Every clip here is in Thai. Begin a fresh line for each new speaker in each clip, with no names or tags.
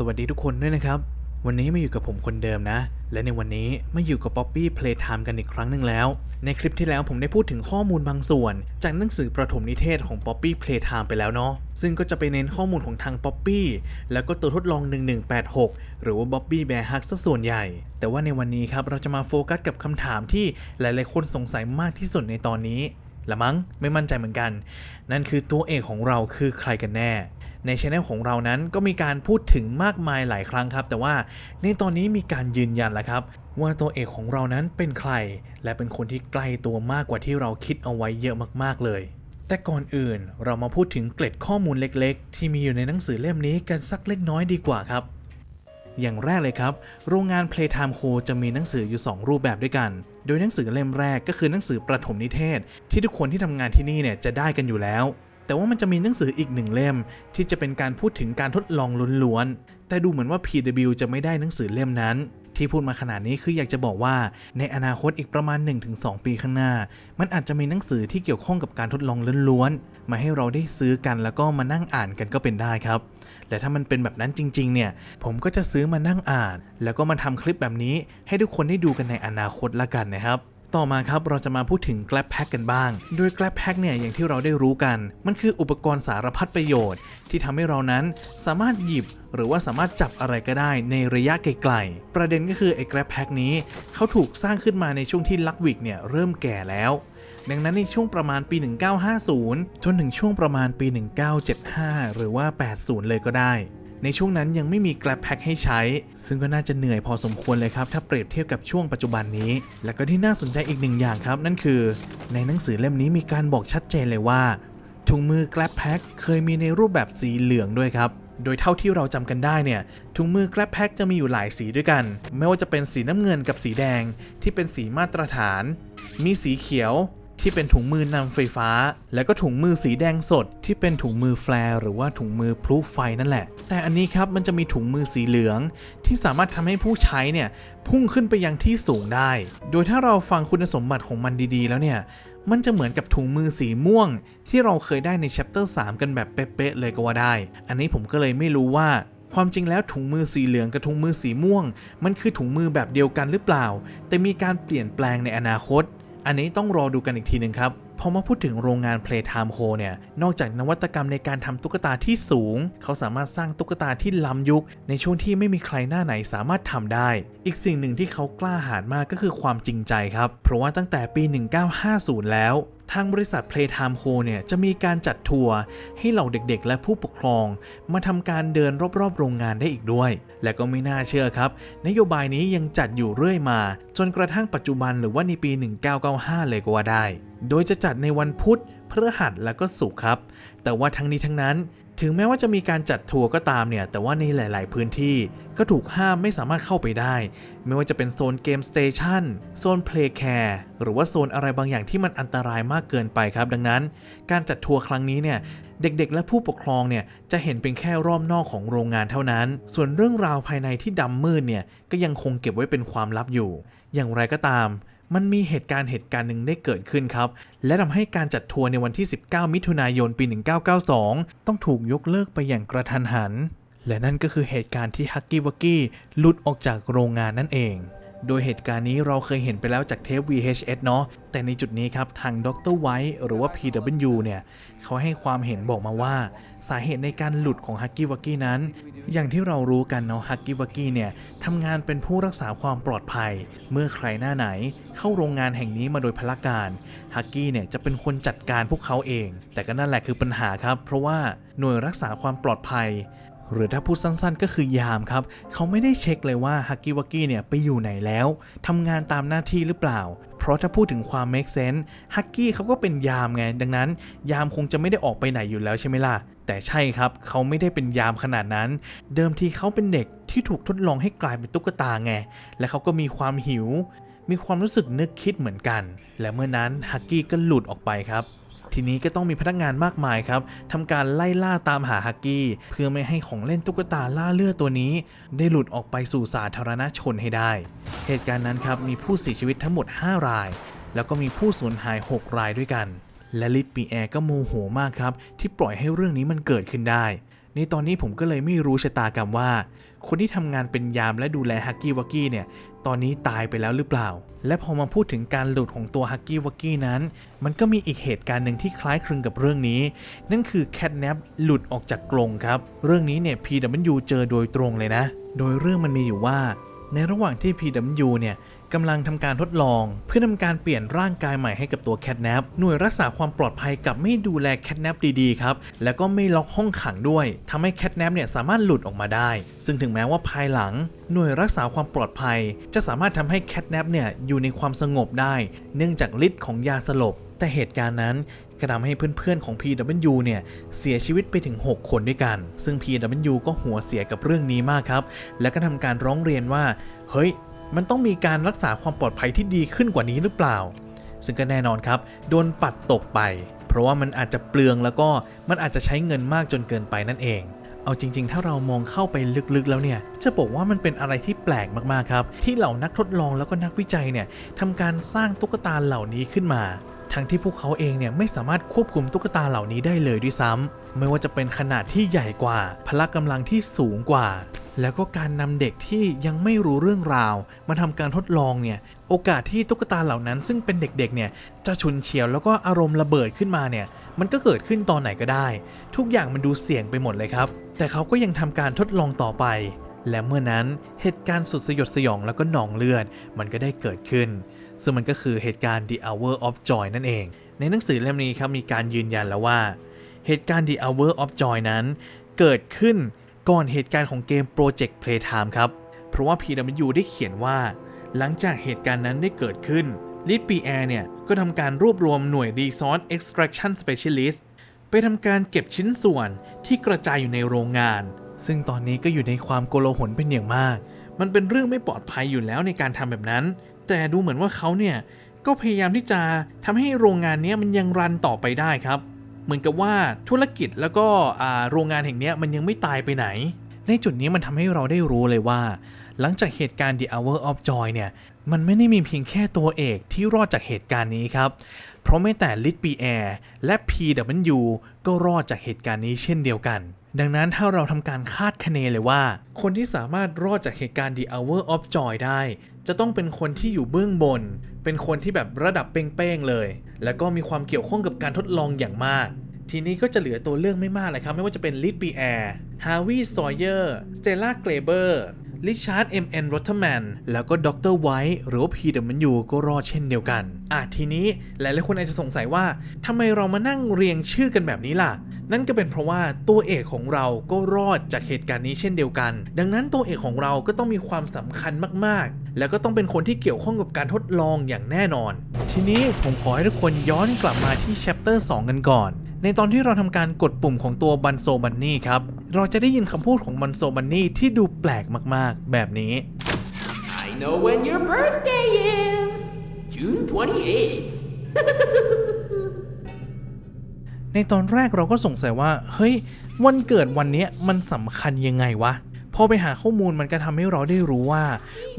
สวัสดีทุกคนด้วยนะครับ วันนี้มาอยู่กับผมคนเดิมนะ และในวันนี้มาอยู่กับ Poppy Playtime กันอีกครั้งหนึ่งแล้ว ในคลิปที่แล้วผมได้พูดถึงข้อมูลบางส่วน จากหนังสือประถมนิเทศของ Poppy Playtime ไปแล้วเนาะซึ่งก็จะไปเน้นข้อมูลของทาง Poppy แล้วก็ตัวทดลอง 1186 หรือว่า Bobby Bear Hug ซะส่วนใหญ่ แต่ว่าในวันนี้ครับเราจะมาโฟกัสกับคำถามที่หลายๆคนสงสัยมากที่สุดในตอนนี้ ละมั้งไม่มั่นใจเหมือนกัน นั่นคือตัวเอกของเราคือใครกันแน่ ในช anel ของเรานั้นก็มีการพูดถึงมากมายหลายครั้งครับ แต่ว่าในตอนนี้มีการยืนยันแล้วครับ ว่าตัวเอกของเรานั้นเป็นใคร และเป็นคนที่ใกล้ตัวมากกว่าที่เราคิดเอาไว้เยอะมากๆเลย แต่ก่อนอื่นเรามาพูดถึงเกร็ดข้อมูลเล็ก ๆ ที่มีอยู่ในหนังสือเล่มนี้กันสักเล็กน้อยดีกว่าครับ อย่างแรกเลยครับ โรงงาน Playtime Co จะมีหนังสืออยู่ 2 รูปแบบด้วยกัน โดยหนังสือเล่มแรกก็คือหนังสือประถมนิเทศ ที่ทุกคนที่ทำงานที่นี่เนี่ยจะได้กันอยู่แล้ว แต่ว่ามันจะมีหนังสืออีกหนึ่งเล่ม ที่จะเป็นการพูดถึงการทดลองล้วนๆแต่ดูเหมือนว่า PW จะไม่ได้หนังสือเล่มนั้น ที่พูดมาขนาดนี้คืออยากจะบอกว่าในอนาคตอีกประมาณ 1-2 ปีข้างหน้า มันอาจจะมีหนังสือที่เกี่ยวข้องกับการทดลองล้วนๆมาให้เราได้ซื้อกันแล้วก็มานั่งอ่านกันก็เป็นได้ครับและถ้ามันเป็นแบบนั้นจริง ๆ เนี่ย ผมก็จะซื้อมานั่งอ่าน แล้วก็มาทำคลิปแบบนี้ให้ทุกคนได้ดูกันในอนาคตละกันนะครับ ต่อมาครับเราจะมาพูดถึง Grab Pack กันบ้าง โดย Grab Pack เนี่ยอย่างที่เราได้รู้กัน มันคืออุปกรณ์สารพัดประโยชน์ ที่ทำให้เรานั้นสามารถหยิบหรือว่าสามารถจับอะไรก็ได้ในระยะไกลๆ ประเด็นก็คือไอ้ Grab Pack นี้เขาถูกสร้างขึ้นมาในช่วงที่ลักวิกเนี่ยเริ่มแก่แล้ว ดังนั้นในช่วงประมาณปี 1950 จนถึงช่วงประมาณปี 1975 หรือว่า 80 เลยก็ได้ ในช่วงนั้นยังไม่มี Grab Pack ให้ใช้ ซึ่งก็น่าจะเหนื่อยพอสมควรเลยครับ ถ้าเปรียบเทียบกับช่วงปัจจุบันนี้ และก็ที่น่าสนใจอีกหนึ่งอย่างครับ นั่นคือ ในหนังสือเล่มนี้มีการบอกชัดเจนเลยว่า ถุงมือ Grab Pack เคยมีในรูปแบบสีเหลืองด้วยครับโดยเท่าที่เราจำกันได้เนี่ยถุงมือ Grab Pack จะมีอยู่หลายสีด้วยกัน ไม่ว่าจะเป็นสีน้ำเงินกับสีแดงที่เป็นสีมาตรฐาน มีสีเขียว ที่เป็นถุงมือนำไฟฟ้า แล้วก็ถุงมือสีแดงสด ที่เป็นถุงมือแฟร์หรือว่าถุงมือพลุไฟนั่นแหละ แต่อันนี้ครับมันจะมีถุงมือสีเหลือง ที่สามารถทำให้ผู้ใช้เนี่ยพุ่งขึ้นไปยังที่สูงได้ โดยถ้าเราฟังคุณสมบัติของมันดีๆ แล้วเนี่ยมันจะเหมือนกับถุงมือสีม่วง ที่เราเคยได้ใน chapter 3กันแบบเป๊ะๆเลยก็ว่าได้ อันนี้ผมก็เลยไม่รู้ว่าความจริงแล้วถุงมือสีเหลืองกับถุงมือสีม่วง มันคือถุงมือแบบเดียวกันหรือเปล่า แต่มีการเปลี่ยนแปลงในอนาคต อันนี้ต้องรอดูกันอีกทีหนึ่งครับพอมาพูดถึงโรงงาน Playtime Co เนี่ย นอกจากนวัตกรรมในการทำตุ๊กตาที่สูง เขาสามารถสร้างตุ๊กตาที่ล้ำยุค ในช่วงที่ไม่มีใครหน้าไหนสามารถทำได้ อีกสิ่งหนึ่งที่เขากล้าหาญมากก็คือความจริงใจครับ เพราะว่าตั้งแต่ปี 1950 แล้ว ทางบริษัท Playtime Co เนี่ยจะมีการจัดทัวร์ให้เหล่าเด็กๆ และผู้ปกครอง มาทำการเดินรอบๆ โรงงานได้อีกด้วย และก็ไม่น่าเชื่อครับ นโยบายนี้ยังจัดอยู่เรื่อยมา จนกระทั่งปัจจุบันหรือว่าในปี 1995 เลยก็ว่าได้ โดยจะจัดในวันพุธพฤหัสและก็ศุกร์ครับ แต่ว่าทั้งนี้ทั้งนั้น ถึงแม้ว่าจะมีการจัดทัวร์ก็ตามเนี่ย แต่ว่าในหลาย ๆ พื้นที่ก็ถูกห้ามไม่สามารถเข้าไปได้ ไม่ว่าจะเป็นโซนเกมสเตชันโซนเพลย์แคร์หรือว่าโซนอะไรบางอย่างที่มันอันตรายมากเกินไปครับ ดังนั้น การจัดทัวร์ครั้งนี้เนี่ย เด็กๆ และผู้ปกครองเนี่ย จะเห็นเป็นแค่รอบนอกของโรงงานเท่านั้น ส่วนเรื่องราวภายในที่ดำมืดเนี่ย ก็ยังคงเก็บไว้เป็นความลับอยู่ อย่างไรก็ตาม มันมีเหตุการณ์เหตุการณ์หนึ่งได้เกิดขึ้นครับ และทำให้การจัดทัวร์ในวันที่ 19 มิถุนายนปี 1992 ต้องถูกยกเลิกไปอย่างกระทันหัน และนั่นก็คือเหตุการณ์ที่ฮักกี้วักกี้หลุดออกจากโรงงานนั่นเอง โดยเหตุการณ์นี้เราเคยเห็นไปแล้วจากเทป VHS เนาะ แต่ในจุดนี้ครับ ทางดรไวท์หรือว่า PW เนี่ย เขาให้ความเห็นบอกมาว่า สาเหตุในการหลุดของฮักกี้วักกี้นั้น อย่างที่เรารู้กันเนาะฮักกี้วักกี้เนี่ยทำงานเป็นผู้รักษาความปลอดภัย เมื่อใครหน้าไหน เข้าโรงงานแห่งนี้มาโดยพละการฮักกี้เนี่ยจะเป็นคนจัดการพวกเขาเอง แต่ก็นั่นแหละคือปัญหาครับ เพราะว่าหน่วยรักษาความปลอดภัย หรือถ้าพูดสั้นๆ ก็คือยามครับ เขาไม่ได้เช็คเลยว่าฮักกี้วักกี้เนี่ยไปอยู่ไหนแล้วทำงานตามหน้าที่หรือเปล่า เพราะถ้าพูดถึงความ make sense ฮักกี้เขาก็เป็นยามไง ดังนั้น ยามคงจะไม่ได้ออกไปไหนอยู่แล้วใช่ไหมล่ะ แต่ใช่ครับ เขาไม่ได้เป็นยามขนาดนั้น เดิมทีเขาเป็นเด็กที่ถูกทดลองให้กลายเป็นตุ๊กตาไง และเขาก็มีความหิว มีความรู้สึกนึกคิดเหมือนกัน และเมื่อนั้นฮักกี้ก็หลุดออกไปครับ ทีนี้ก็ต้องมีพนักงานมากมายครับทำการไล่ล่าตามหาฮักกี้ เพื่อไม่ให้ของเล่นตุ๊กตาล่าเลือดตัวนี้ ได้หลุดออกไปสู่สาธารณชนให้ได้ เหตุการณ์นั้นครับมีผู้เสียชีวิตทั้งหมด 5 ราย แล้วก็มีผู้สูญหาย 6 รายด้วยกัน และลิตปีแอร์ก็โมโหมากครับที่ปล่อยให้เรื่องนี้มันเกิดขึ้นได้ ในตอนนี้ผมก็เลยไม่รู้ชะตากรรมว่า คนที่ทำงานเป็นยามและดูแลฮักกี้วักกี้เนี่ย ตอนนี้ตายไปแล้วหรือเปล่า และพอมาพูดถึงการหลุดของตัวฮักกี้วักกี้นั้น มันก็มีอีกเหตุการณ์หนึ่งที่คล้ายคลึงกับเรื่องนี้ นั่นคือแคทแนปหลุดออกจากกรงครับ เรื่องนี้เนี่ย PW เจอโดยตรงเลยนะ โดยเรื่องมันมีอยู่ว่า ในระหว่างที่ PW เนี่ยกำลังทำการทดลอง เพื่อทำการเปลี่ยนร่างกายใหม่ให้กับตัวแคทแนปหน่วยรักษาความปลอดภัยกลับไม่ดูแลแคทแนปดีๆครับ แล้วก็ไม่ล็อกห้องขังด้วยทำให้แคทแนปเนี่ยสามารถหลุดออกมาได้ ซึ่งถึงแม้ว่าภายหลัง หน่วยรักษาความปลอดภัย จะสามารถทำให้แคทแนปเนี่ยอยู่ในความสงบได้ เนื่องจากฤทธิ์ของยาสลบแต่เหตุการณ์นั้น ก็ทำให้เพื่อนๆของ PW เนี่ยเสียชีวิตไปถึง 6 คนด้วยกัน ซึ่ง PW ก็หัวเสียกับเรื่องนี้มากครับ และก็ทำการร้องเรียนว่า เฮ้ย มันต้องมีการรักษาความปลอดภัยที่ดีขึ้นกว่านี้หรือเปล่า ซึ่งก็แน่นอนครับ โดนปัดตกไป เพราะว่ามันอาจจะเปลืองแล้วก็มันอาจจะใช้เงินมากจนเกินไปนั่นเองเอาจริงๆ ถ้าเรามองเข้าไปลึกๆ แล้วเนี่ย จะบอกว่ามันเป็นอะไรที่แปลกมากๆ ครับ ที่เหล่านักทดลองแล้วก็นักวิจัยเนี่ยทำการสร้างตุ๊กตาเหล่านี้ขึ้นมา ทั้งที่พวกเขาเองเนี่ยไม่สามารถควบคุมตุ๊กตาเหล่านี้ได้เลยด้วยซ้ำไม่ว่าจะเป็นขนาดที่ใหญ่กว่า พละกำลังที่สูงกว่า แล้วก็การนำเด็กที่ยังไม่รู้เรื่องราว มาทำการทดลองเนี่ยโอกาสที่ตุ๊กตาเหล่านั้นซึ่งเป็นเด็กๆเนี่ยจะฉุนเฉียวแล้วก็อารมณ์ระเบิดขึ้นมาเนี่ยมันก็เกิดขึ้นตอนไหนก็ได้ ทุกอย่างมันดูเสี่ยงไปหมดเลยครับ แต่เขาก็ยังทำการทดลองต่อไป และเมื่อนั้นเหตุการณ์สุดสยดสยองแล้วก็หนองเลือดมันก็ได้เกิดขึ้น ซึ่งมันก็คือเหตุการณ์ The Hour of Joy นั่นเอง ในหนังสือเล่มนี้ครับมีการยืนยันแล้วว่า เหตุการณ์ The Hour of Joy นั้น เกิดขึ้นก่อนเหตุการณ์ของเกม Project Playtime ครับ เพราะว่า PW ได้เขียนว่า หลังจากเหตุการณ์นั้นได้เกิดขึ้นลิปปีแอร์เนี่ย ก็ทำการรวบรวมหน่วย Resource Extraction Specialist ไปทำการเก็บชิ้นส่วนที่กระจายอยู่ในโรงงาน ซึ่งตอนนี้ก็อยู่ในความโกลาหลเป็นอย่างมาก มันเป็นเรื่องไม่ปลอดภัยอยู่แล้วในการทำแบบนั้น แต่ดูเหมือนว่าเขาเนี่ยก็พยายามที่จะทำให้โรงงานนี้มันยังรันต่อไปได้ครับ เหมือนกับว่าธุรกิจแล้วก็โรงงานแห่งนี้มันยังไม่ตายไปไหน ในจุดนี้มันทำให้เราได้รู้เลยว่า หลังจากเหตุการณ์ The Hour of Joy เนี่ยมันไม่ได้มีเพียงแค่ตัวเอกที่รอดจากเหตุการณ์นี้ครับ เพราะไม่แต่ลิ t ปีแอร์และ PW ก็รอดจากเหตุการณ์นี้เช่นเดียวกัน ดังนั้นถ้าเราทำการคาดคะเนเลยว่า คนที่สามารถรอดจากเหตุการณ์ The Hour of Joy ได้ จะต้องเป็นคนที่อยู่เบื้องบน เป็นคนที่แบบระดับเป้งๆเลย แล้วก็มีความเกี่ยวข้องกับการทดลองอย่างมาก ทีนี้ก็จะเหลือตัวเลือกไม่มากเลยครับ ไม่ว่าจะเป็นลิ t ปีแอร์ฮาวิซอยเยอร์สเตล่าเกรเบอร์ลิชาร์ดเอ็มเอ็นโรทแมนแล้วก็ด็อกเตอร์ไวท์หรือว่า PW ก็รอดเช่นเดียวกัน อะทีนี้หลายๆคนอาจจะสงสัยว่าทำไมเรามานั่งเรียงชื่อกันแบบนี้ล่ะ นั่นก็เป็นเพราะว่าตัวเอกของเราก็รอดจากเหตุการณ์นี้เช่นเดียวกัน ดังนั้นตัวเอกของเราก็ต้องมีความสำคัญมากๆ แล้วก็ต้องเป็นคนที่เกี่ยวข้องกับการทดลองอย่างแน่นอน ทีนี้ผมขอให้ทุกคนย้อนกลับมาที่ chapter 2 กันก่อน ในตอนที่เราทำการกดปุ่มของตัวบันโซบันนี่ครับ เราจะได้ยินคำพูดของบันโซบันนี่ที่ดูแปลกมากๆ แบบนี้
I know when your birthday is. June 28th.
ในตอนแรกเราก็สงสัยว่า เฮ้ย วันเกิดวันนี้มันสำคัญยังไงวะ พอไปหาข้อมูลมันก็ทำให้เราได้รู้ว่า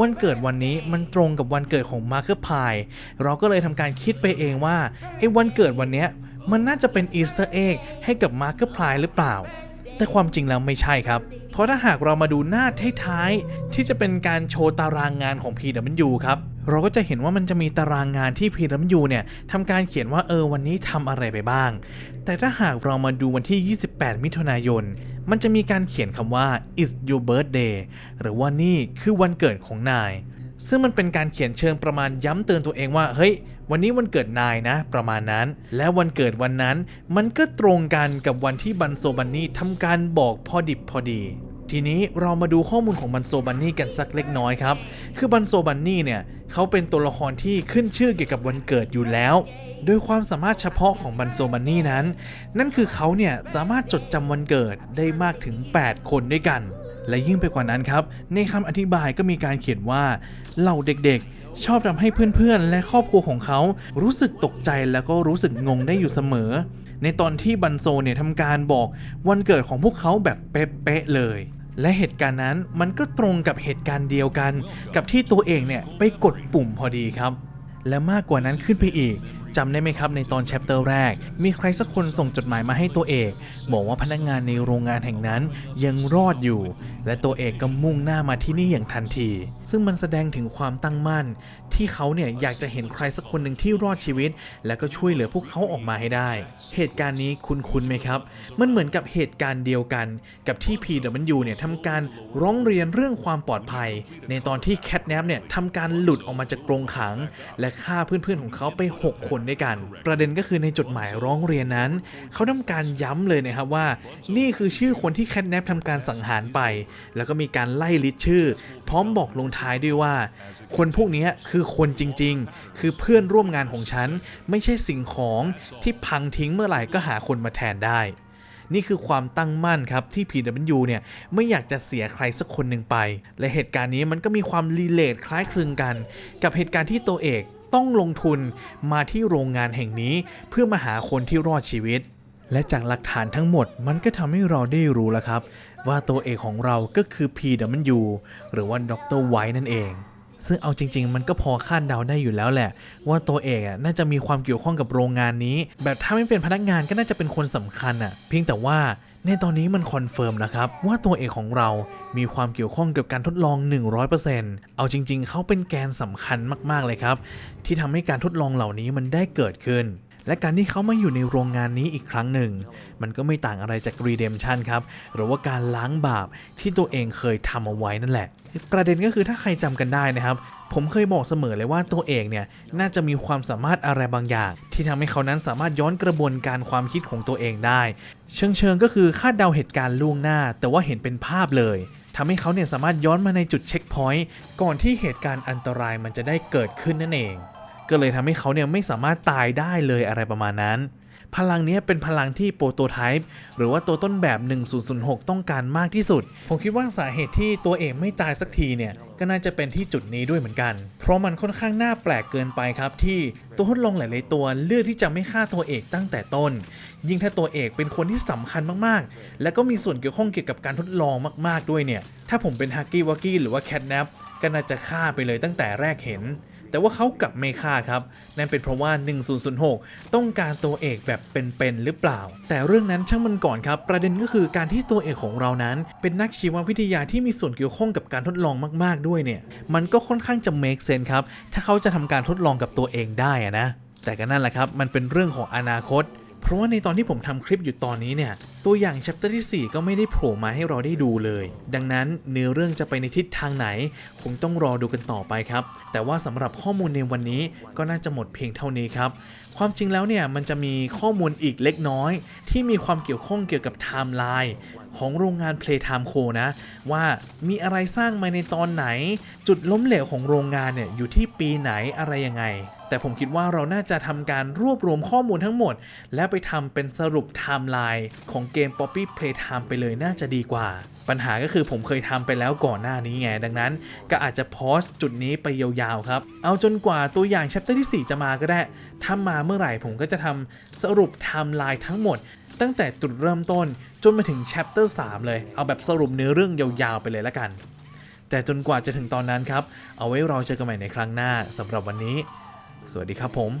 วันเกิดวันนี้มันตรงกับวันเกิดของมาร์คพาย เราก็เลยทำการคิดไปเองว่าไอ้วันเกิดวันนี้มันน่าจะเป็นอีสเตอร์เอ็กให้กับมาร์คพายหรือเปล่า แต่ความจริงแล้วไม่ใช่ครับ เพราะถ้าหากเรามาดูหน้าท้ายๆที่จะเป็นการโชว์ตารางงานของ PW ครับ เราก็จะเห็นว่ามันจะมีตารางงานที่ PW เนี่ยทำการเขียนว่าเออวันนี้ทำอะไรไปบ้าง แต่ถ้าหากเรามาดูวันที่ 28 มิถุนายน มันจะมีการเขียนคำว่า is your birthday หรือว่านี่คือวันเกิดของนาย ซึ่งมันเป็นการเขียนเชิงประมาณย้ำเตือนตัวเองว่าเฮ้ยวันนี้วันเกิดนายนะ ประมาณนั้น และวันเกิดวันนั้น มันก็ตรงกันกับวันที่บันโซบันนี่ทำการบอกพอดิบพอดี ทีนี้เรามาดูข้อมูลของบันโซบันนี่กันสักเล็กน้อยครับ คือบันโซบันนี่เนี่ยเขาเป็นตัวละครที่ขึ้นชื่อเกี่ยวกับวันเกิดอยู่แล้ว โดยความสามารถเฉพาะของบันโซบันนี่นั้น นั่นคือเขาเนี่ยสามารถจดจำวันเกิดได้มากถึง 8 คนด้วยกัน และยิ่งไปกว่านั้นครับ ในคำอธิบายก็มีการเขียนว่าเหล่าเด็กๆ ชอบทำให้เพื่อนๆ และครอบครัวของเขารู้สึกตกใจแล้วก็รู้สึกงงได้อยู่เสมอในตอนที่บันโซเนี่ยทำการบอกวันเกิดของพวกเขาแบบเป๊ะๆเลย และเหตุการณ์นั้นมันก็ตรงกับเหตุการณ์เดียวกัน กับที่ตัวเองเนี่ยไปกดปุ่มพอดีครับ และมากกว่านั้นขึ้นไปอีก จำได้ไหมครับในตอนแชปเตอร์แรก มีใครสักคนส่งจดหมายมาให้ตัวเอก บอกว่าพนักงานในโรงงานแห่งนั้นยังรอดอยู่ และตัวเอกก็มุ่งหน้ามาที่นี่อย่างทันที ซึ่งมันแสดงถึงความตั้งมั่น ที่เขาเนี่ยอยากจะเห็นใครสักคนหนึ่งที่รอดชีวิต และก็ช่วยเหลือพวกเขาออกมาให้ได้ เหตุการณ์นี้คุ้นๆไหมครับ มันเหมือนกับเหตุการณ์เดียวกัน กับที่ PW เนี่ยทำการร้องเรียนเรื่องความปลอดภัย ในตอนที่แคทแนปเนี่ยทำการหลุดออกมาจากกรงขัง และฆ่าเพื่อนๆของเขาไป 6 คนด้วยกัน ประเด็นก็คือในจดหมายร้องเรียนนั้น เขาทำการย้ำเลยนะครับว่า นี่คือชื่อคนที่แคทแนปทำการสังหารไป แล้วก็มีการไล่ลิสต์ชื่อ พร้อมบอกลงท้ายด้วยว่า คนพวกนี้คือคนจริง ๆ คือเพื่อนร่วมงานของฉัน ไม่ใช่สิ่งของที่พังทิ้งเมื่อไหร่ก็หาคนมาแทนได้ นี่คือความตั้งมั่นครับที่ PW เนี่ยไม่อยากจะเสียใครสักคนหนึ่งไป และเหตุการณ์นี้มันก็มีความรีเลทคล้ายคลึงกัน กับเหตุการณ์ที่ตัวเอกต้องลงทุนมาที่โรงงานแห่งนี้ เพื่อมาหาคนที่รอดชีวิต และจากหลักฐานทั้งหมดมันก็ทำให้เราได้รู้แล้วครับ ว่าตัวเอกของเราก็คือ PW หรือว่าดรไวท์นั่นเอง ซึ่งเอาจริง ๆ มันก็พอคาดเดาได้อยู่แล้วแหละ ว่าตัวเอกอะน่าจะมีความเกี่ยวข้องกับโรงงานนี้ แบบถ้าไม่เป็นพนักงานก็น่าจะเป็นคนสำคัญอะ เพียงแต่ว่าในตอนนี้มันคอนเฟิร์มแล้วครับ ว่าตัวเอกของเรามีความเกี่ยวข้องกับการทดลอง 100%เอาจริง ๆ เขาเป็นแกนสำคัญมาก ๆ เลยครับ ที่ทำให้การทดลองเหล่านี้มันได้เกิดขึ้น และการที่เขามาอยู่ในโรงงานนี้อีกครั้งหนึ่ง มันก็ไม่ต่างอะไรจาก Redemption ครับ หรือว่าการล้างบาปที่ตัวเองเคยทำเอาไว้นั่นแหละ ประเด็นก็คือถ้าใครจำกันได้นะครับผมเคยบอกเสมอเลยว่าตัวเองเนี่ยน่าจะมีความสามารถอะไรบางอย่าง ที่ทำให้เขานั้นสามารถย้อนกระบวนการความคิดของตัวเองได้ เชิงเชิงก็คือคาดเดาเหตุการณ์ล่วงหน้า แต่ว่าเห็นเป็นภาพเลยทำให้เขาเนี่ยสามารถย้อนมาในจุดเช็คพอยต์ก่อนที่เหตุการณ์อันตรายมันจะได้เกิดขึ้นนั่นเอง ก็เลยทำให้เขาเนี่ยไม่สามารถตายได้เลยอะไรประมาณนั้น พลังนี้เป็นพลังที่โปรโตไทป์หรือว่าตัวต้นแบบ 1006 ต้องการมากที่สุด ผมคิดว่าสาเหตุที่ตัวเองไม่ตายสักทีเนี่ยก็น่าจะเป็นที่จุดนี้ด้วยเหมือนกัน เพราะมันค่อนข้างน่าแปลกเกินไปครับที่ตัวทดลองหลาย ๆ ตัวเลือกที่จะไม่ฆ่าตัวเอกตั้งแต่ต้น ยิ่งถ้าตัวเอกเป็นคนที่สำคัญมาก ๆ และก็มีส่วนเกี่ยวข้องเกี่ยวกับการทดลองมาก ๆ ด้วยเนี่ย ถ้าผมเป็นฮักกี้วักกี้หรือว่าแคทแนปก็น่าจะฆ่าไปเลยตั้งแต่แรกเห็น แต่ว่าเขากลับไม่ฆ่าครับ นั่นเป็นเพราะว่า 1006 ต้องการตัวเอกแบบเป็นๆหรือเปล่า แต่เรื่องนั้นช่างมันก่อนครับ ประเด็นก็คือการที่ตัวเอกของเรานั้น เป็นนักชีววิทยาที่มีส่วนเกี่ยวข้องกับการทดลองมากๆด้วยเนี่ย มันก็ค่อนข้างจะ make sense ครับ ถ้าเขาจะทำการทดลองกับตัวเองได้อะนะ แต่ก็นั่นแหละครับ มันเป็นเรื่องของอนาคต เพราะว่าในตอนที่ผมทำคลิปอยู่ตอนนี้เนี่ย ตัวอย่าง chapter ที่ 4 ก็ไม่ได้โผล่มาให้เราได้ดูเลย ดังนั้นเนื้อเรื่องจะไปในทิศทางไหน คงต้องรอดูกันต่อไปครับ แต่ว่าสำหรับข้อมูลในวันนี้ก็น่าจะหมดเพียงเท่านี้ครับความจริงแล้วเนี่ยมันจะมีข้อมูลอีกเล็กน้อย ที่มีความเกี่ยวข้องเกี่ยวกับไทม์ไลน์ของโรงงาน Playtime Co นะ ว่ามีอะไรสร้างมาในตอนไหน จุดล้มเหลวของโรงงานเนี่ยอยู่ที่ปีไหนอะไรยังไง แต่ผมคิดว่าเราน่าจะทำการรวบรวมข้อมูลทั้งหมด และไปทำเป็นสรุปไทม์ไลน์ของเกม Poppy Playtime ไปเลยน่าจะดีกว่า ปัญหาก็คือผมเคยทำไปแล้วก่อนหน้านี้ไง ดังนั้นก็อาจจะพอสจุดนี้ไปยาวๆครับ เอาจนกว่าตัวอย่าง chapter ที่ 4 จะมาก็ได้ถ้ามาเมื่อไหร่ผมก็จะทำสรุปไทม์ไลน์ทั้งหมด ตั้งแต่จุดเริ่มต้นจนมาถึง chapter 3เลย เอาแบบสรุปเนื้อเรื่องยาวๆไปเลยละกัน แต่จนกว่าจะถึงตอนนั้นครับ เอาไว้เรอเจอกันใหม่ในครั้งหน้าสำหรับวันนี้ สวัสดีครับผม